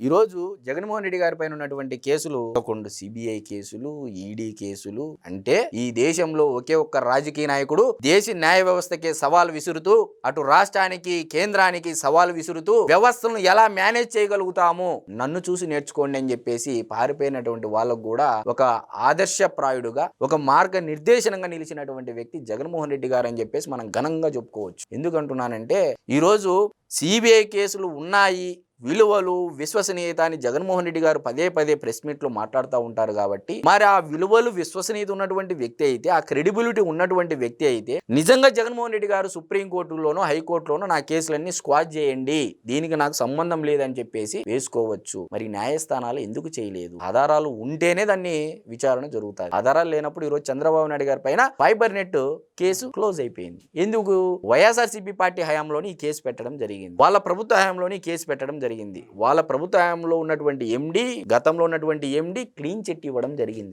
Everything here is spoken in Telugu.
ఈరోజు జగన్మోహన్ రెడ్డి గారి పైన ఉన్నటువంటి కేసులు కొన్ని సిబిఐ కేసులు ఈడీ కేసులు అంటే ఈ దేశంలో ఒకే ఒక్క రాజకీయ నాయకుడు దేశ న్యాయ వ్యవస్థకే సవాల్ విసురుతూ అటు రాష్ట్రానికి కేంద్రానికి సవాల్ విసురుతూ వ్యవస్థను ఎలా మేనేజ్ చేయగలుగుతాము నన్ను చూసి నేర్చుకోండి అని చెప్పేసి పారిపోయినటువంటి వాళ్ళకు కూడా ఒక ఆదర్శప్రాయుడుగా ఒక మార్గ నిర్దేశనంగా నిలిచినటువంటి వ్యక్తి జగన్మోహన్ రెడ్డి గారు అని చెప్పేసి మనం ఘనంగా చెప్పుకోవచ్చు. ఎందుకంటున్నానంటే ఈరోజు సిబిఐ కేసులు ఉన్నాయి విలువలు విశ్వసనీయత అని జగన్మోహన్ రెడ్డి గారు పదే పదే ప్రెస్ మీట్లో మాట్లాడుతూ ఉంటారు కాబట్టి మరి ఆ విలువలు విశ్వసనీయత ఉన్నటువంటి వ్యక్తి అయితే ఆ క్రెడిబిలిటీ ఉన్నటువంటి వ్యక్తి అయితే నిజంగా జగన్మోహన్ రెడ్డి గారు సుప్రీంకోర్టులోనో హైకోర్టులోనో నా కేసులన్నీ స్క్వాజ్ చేయండి. దీనికి నాకు సంబంధం లేదని చెప్పేసి వేసుకోవచ్చు. మరి న్యాయస్థానాలు ఎందుకు చేయలేదు? ఆధారాలు ఉంటేనే దాన్ని విచారణ జరుగుతాయి ఆధారాలు లేనప్పుడు ఈరోజు చంద్రబాబు నాయుడు గారి పైన ఫైబర్ నెట్ కేసు క్లోజ్ అయిపోయింది. ఎందుకు? వైఎస్ఆర్సీపీ పార్టీ హయాంలోని ఈ కేసు పెట్టడం జరిగింది. వాళ్ళ ప్రభుత్వ హయాంలోని కేసు పెట్టడం జరిగింది. జరిగింది. వాళ్ళ ప్రభుత్వ హయాంలో ఉన్నటువంటి ఎండి గతంలో ఉన్నటువంటి ఎండి క్లీన్ చిట్ ఇవ్వడం జరిగింది.